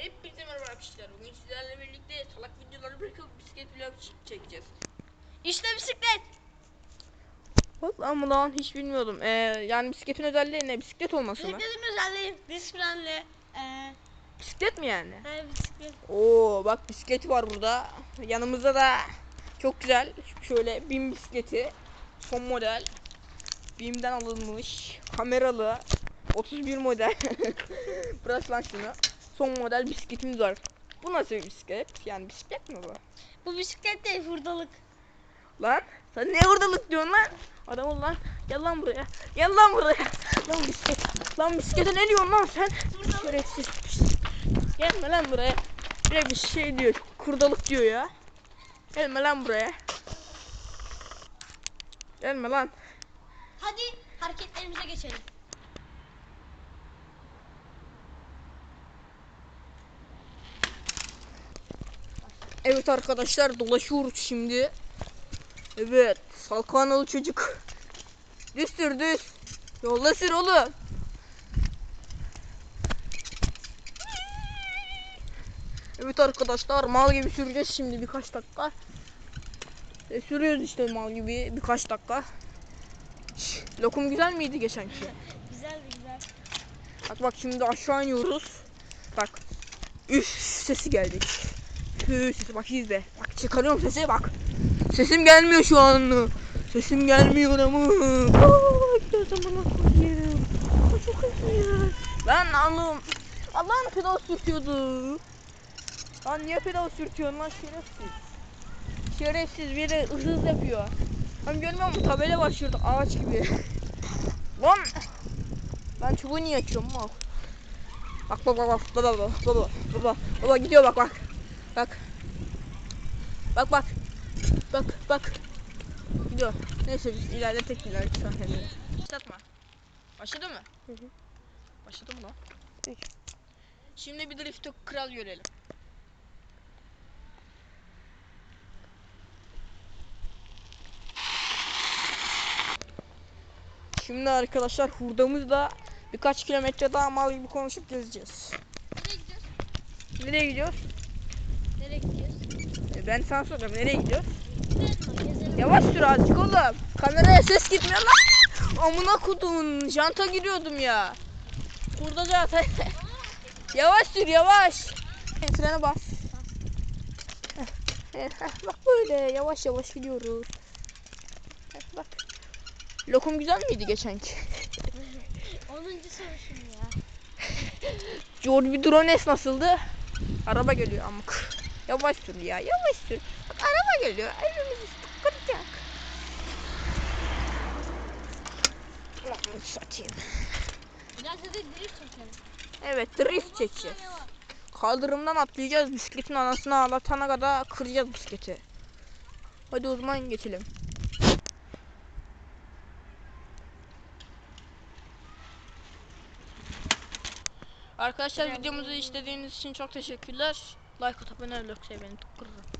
Hepinize merhaba arkadaşlar. Bugün sizlerle birlikte salak videoları bırakıp bisiklet vlog çekeceğiz. İşte bisiklet. Lan bu lan hiç bilmiyordum. Ee, yani bisikletin özelliği ne? Bisiklet olması mı? Bisikletin özelliği disk frenli. Ee, Bisiklet mi yani? e, bisiklet. Oo bak bisiklet var burada. Yanımızda da çok güzel şöyle BİM bisikleti. Son model. BİM'den alınmış. Kameralı. 31 model. Bırak lan şunu. Son model bisikletimiz var. Bu nasıl bir bisiklet? Yani bisiklet mi bu? Bu bisiklet değil hurdalık. Lan sen ne hurdalık diyorsun lan? Adam ol lan. Gel lan buraya. Gel lan buraya. Lan bisiklet. Lan bisiklete ne diyorsun lan sen? Şerefsiz. Gelme lan buraya. Bir bir şey diyor. Kurdalık diyor ya. Gelme lan buraya. Gelme lan. Hadi hareketlerimize geçelim. Evet arkadaşlar dolaşıyoruz şimdi. Evet. Salkanalı çocuk. Düz sür düz. Yolda sür oğlum. Evet arkadaşlar mal gibi süreceğiz şimdi birkaç dakika. E, sürüyoruz işte mal gibi birkaç dakika. Şş, lokum güzel miydi geçenki? Güzel güzel. Bak bak şimdi aşağı iniyoruz. Bak. Üf sesi geldi. Üf sesi bak izle. Bak çıkarıyorum sesi bak. Sesim gelmiyor şu an. Sesim gelmiyor ama. Aa, bana koyayım. Aa, Çok hızlı. Lan oğlum. Allah'ın pedal sürtüyordu. Lan niye pedal sürtüyorsun lan şerefsiz. Şerefsiz biri hız yapıyor. Hem görmüyor musun tabela var şurada ağaç gibi. Lan. Ben çubuğu niye açıyorum? Bak bak bak bak baba baba baba baba baba gidiyor bak bak. Bak. Bak bak. Bak bak. Gidiyor. Neyse biz ileride tek ileride sahneleri. Başlatma. Başladı mı? Hı hı. Başladı mı lan? Peki. Şimdi bir drift kral görelim. Şimdi arkadaşlar hurdamızla birkaç kilometre daha mal gibi konuşup gezeceğiz. Nereye gidiyoruz? Nereye gidiyoruz? Nereye gidiyoruz? E, Ben sana soracağım nereye gidiyoruz? Yavaş sür azıcık oğlum. Kameraya ses gitmiyor lan. Amına kuduğun janta giriyordum ya. Burada zaten. yavaş sür yavaş. Frene bas. Heh, heh, heh, bak böyle yavaş yavaş gidiyoruz. Bak. Lokum güzel miydi geçenki? 10. soruşum ya. George Drones nasıldı? Araba geliyor amık. Yavaş sür ya yavaş sür. Bak, araba geliyor. Evimizi kıracak. Ulan satayım. Biraz da drift çekelim. Evet drift çekeceğiz. Kaldırımdan atlayacağız bisikletin anasını ağlatana kadar kıracağız bisikleti. Hadi o zaman geçelim. Arkadaşlar videomuzu izlediğiniz için çok teşekkürler. Like atıp abone olursa kırırım.